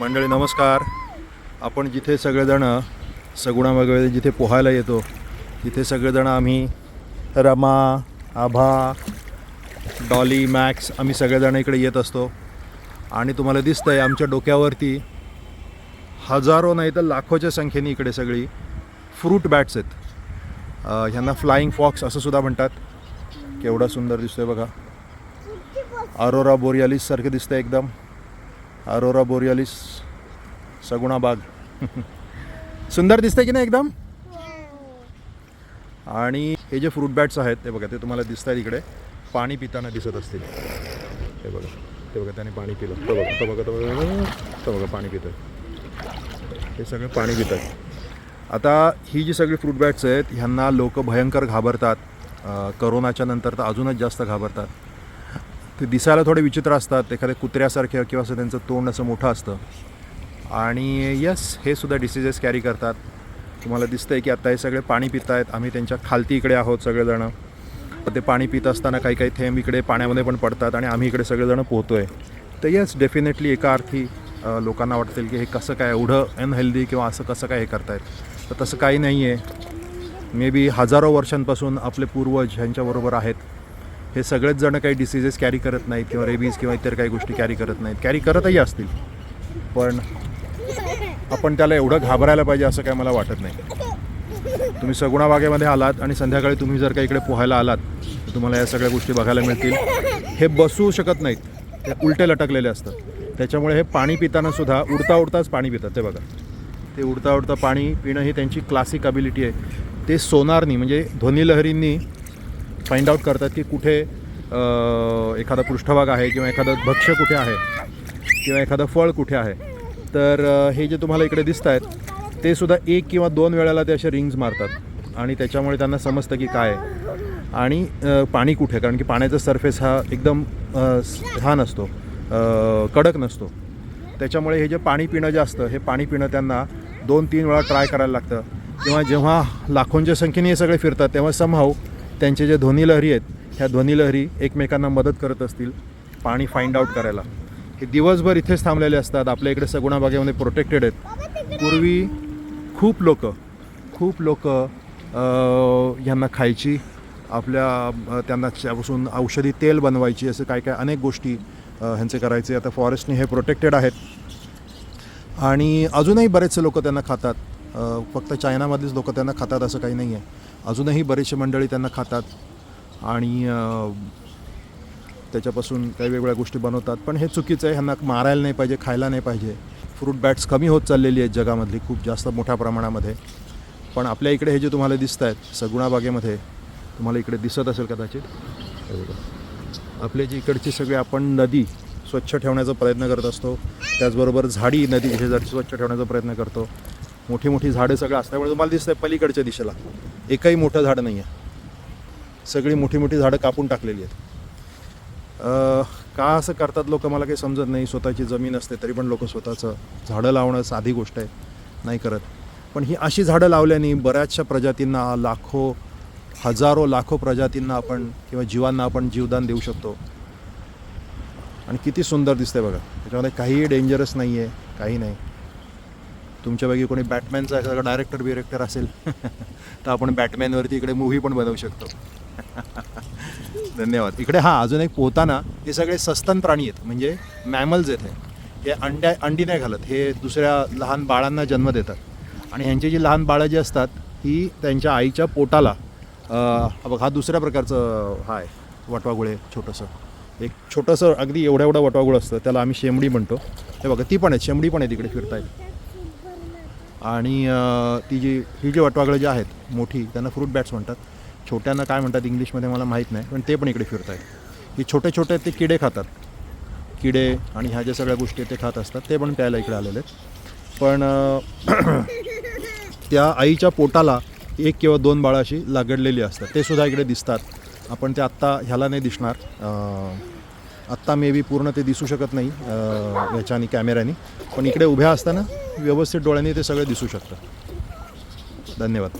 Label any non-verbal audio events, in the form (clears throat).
मंडळी नमस्कार. आपण जिथे सगळेजणं सगुणा वगैरे जिथे पोहायला येतो तिथे सगळेजण आम्ही रमा आभा डॉली मॅक्स आम्ही सगळेजण इकडे येत असतो. आणि तुम्हाला दिसतं आहे आमच्या डोक्यावरती हजारो नाही तर लाखोच्या संख्येने इकडे सगळी फ्रूट बॅट्स आहेत. ह्यांना फ्लाईंग फॉक्स असं सुद्धा म्हणतात. केवढा सुंदर दिसतोय बघा. अरोरा बोरियालिस दिसतं दिसतंय एकदम. अरोरा बोरियालिस सगुणा बाग. सुंदर दिसतंय की नाही एकदम? आणि हे जे फ्रूट बॅट्स आहेत ते बघा ते तुम्हाला दिसत आहेत इकडे. पाणी पिताना दिसत असतील. हे बघा ते बघा त्याने पाणी पिलं. तो बघा तो बघा तो बघा तो बघा पाणी पितं हे सगळं पाणी पितात आता ही जी सगळी फ्रूट बॅट्स आहेत ह्यांना लोक भयंकर घाबरतात. करोनाच्या नंतर तर अजूनच जास्त घाबरतात. ते दिसायला थोडे विचित्र असतात एखाद्या कुत्र्यासारखे किंवा असं त्यांचं तोंड असं मोठं असतं. आणि यस हे सुद्धा डिसिजेस कॅरी करतात. तुम्हाला दिसतं आहे की आता हे सगळे पाणी पित आहेत आम्ही त्यांच्या खालती इकडे आहोत सगळेजणं. ते पाणी पित असताना काही काही थेंब इकडे पाण्यामध्ये पण पडतात आणि आम्ही इकडे सगळेजणं आहे तर येस डेफिनेटली एका अर्थी लोकांना वाटतील की हे कसं काय एवढं अनहेल्दी किंवा असं कसं काय हे करतायत. तर तसं काही नाही आहे मे बी हजारो वर्षांपासून आपले पूर्वज ह्यांच्याबरोबर आहेत. हे सगळेच जण काही डिसिजेस कॅरी करत नाहीत किंवा रेबीज किंवा इतर काही गोष्टी कॅरी करत नाहीत. कॅरी करतही असतील. पण आपण त्याला एवढं घाबरायला पाहिजे असं काय मला वाटत नाही. तुम्ही सगुणा बागेमध्ये आलात आणि संध्याकाळी तुम्ही जर का इकडे पोहायला आलात तर तुम्हाला या सगळ्या गोष्टी बघायला मिळतील. हे बसू शकत नाहीत. ते उलटे लटकलेले असतात. त्याच्यामुळे हे पाणी पिताना सुद्धा उडता उडताच पाणी पितात. ते बघा. ते उडता उडता पाणी पिणं ही त्यांची क्लासिक अबिलिटी आहे. ते सोनारनी म्हणजे ध्वनिलहरींनी फाइंड आउट करतात की कुठे एखादा पृष्ठभाग आहे किंवा एखादं भक्ष्य कुठे आहे किंवा एखादं फळ कुठे आहे. तर हे जे तुम्हाला इकडे दिसत आहेत ते सुद्धा एक किंवा दोन वेळेला ते असे रिंग्ज मारतात. आणि त्याच्यामुळे त्यांना समजतं की काय आणि पाणी कुठे कारण की पाण्याचा सरफेस हा एकदम हा नसतो. कडक नसतो. त्याच्यामुळे हे जे पाणी पिणं जे असतं हे पाणी पिणं त्यांना दोन तीन वेळा ट्राय करायला लागतं. किंवा जेव्हा लाखोंच्या संख्येने हे सगळे फिरतात तेव्हा समहाव त्यांचे जे ध्वनिलहरी आहेत ह्या ध्वनीलहरी एकमेकांना मदत करत असतील पाणी फाइंड आउट करायला. हे दिवसभर इथेच थांबलेले असतात आपल्या इकडे सगुणा बागेमध्ये प्रोटेक्टेड आहेत. पूर्वी खूप लोक खूप लोक ह्यांना खायची आपल्या त्यांना त्यापासून औषधी तेल बनवायची असं काय काय अनेक गोष्टी ह्यांचे करायचे. आता फॉरेस्टने हे प्रोटेक्टेड आहेत. आणि अजूनही बरेचसे लोक त्यांना खातात. फक्त चायनामधलीच लोक त्यांना खातात असं काही नाही आहे अजूनही बरेचसे मंडळी त्यांना खातात आणि त्याच्यापासून काही वेगवेगळ्या गोष्टी बनवतात. पण हे चुकीचं आहे ह्यांना मारायला नाही पाहिजे खायला नाही पाहिजे. फ्रूट बॅट्स कमी होत चाललेली आहेत जगामधली खूप जास्त मोठ्या प्रमाणामध्ये. पण आपल्या इकडे हे जे तुम्हाला दिसत आहेत सगुणाबागेमध्ये तुम्हाला इकडे दिसत असेल कदाचित. आपले जे इकडची सगळी आपण नदी स्वच्छ ठेवण्याचा प्रयत्न करत असतो त्याचबरोबर झाडी नदी शेजारी स्वच्छ ठेवण्याचा प्रयत्न करतो मोठी मोठी झाडं सगळं असल्यामुळे तुम्हाला दिसतंय पलीकडच्या दिशेला. एकही मोठं झाडं नाही आहे सगळी मोठी मोठी झाडं कापून टाकलेली आहेत. का असं करतात लोक मला काही समजत नाही. स्वतःची जमीन असते तरी पण लोक स्वतःचं झाडं लावणं साधी गोष्ट आहे. नाही करत. पण ही अशी झाडं लावल्याने बऱ्याचशा प्रजातींना लाखो हजारो लाखो प्रजातींना आपण किंवा जीवांना आपण जीवदान देऊ शकतो. आणि किती सुंदर दिसते बघा. त्याच्यामध्ये काहीही डेंजरस नाही आहे काही नाही. तुमच्यापैकी कोणी बॅटमॅनचा एखादा डायरेक्टर बिरेक्टर असेल (laughs) तर आपण बॅटमॅनवरती इकडे मूव्ही पण बनवू शकतो. (laughs) धन्यवाद. इकडे हां अजून एक पोहताना हे सगळे सस्तन प्राणी आहेत म्हणजे मॅमल्स आहेत हे. हे अंड्या अंडी नाही घालत हे दुसऱ्या लहान बाळांना जन्म देतात. आणि ह्यांची जी लहान बाळं जी असतात ही त्यांच्या आईच्या पोटाला हा बघ हा दुसऱ्या प्रकारचं हा आहे वटवागुळे छोटंसं. एक छोटंसं अगदी एवढं एवढं वटवागुळ असतं त्याला आम्ही शेंबडी म्हणतो. हे बघा ती पण आहेत शेंबडी पण आहे तिकडे फिरतायत. आणि ती जी ही जी वटवागळं जी आहेत मोठी त्यांना फ्रूट बॅट्स म्हणतात. छोट्यांना काय म्हणतात इंग्लिशमध्ये मला माहीत नाही पण ते पण इकडे फिरत आहेत ही छोटे छोटे ते किडे खातात. किडे आणि ह्या ज्या सगळ्या गोष्टी ते खात असतात. ते पण प्यायला इकडे आलेले आहेत. पण (clears throat) त्या आईच्या पोटाला एक किंवा दोन बाळाशी लागडलेली असतात. ते सुद्धा इकडे दिसतात. आपण ते आत्ता ह्याला नाही दिसणार. आत्ता मे बी पूर्ण ते दिसू शकत नाही अं, ह्याच्यानी कॅमेऱ्यानी पण इकडे उभ्या असताना व्यवस्थित डोळ्यांनी ते सगळं दिसू शकतं धन्यवाद.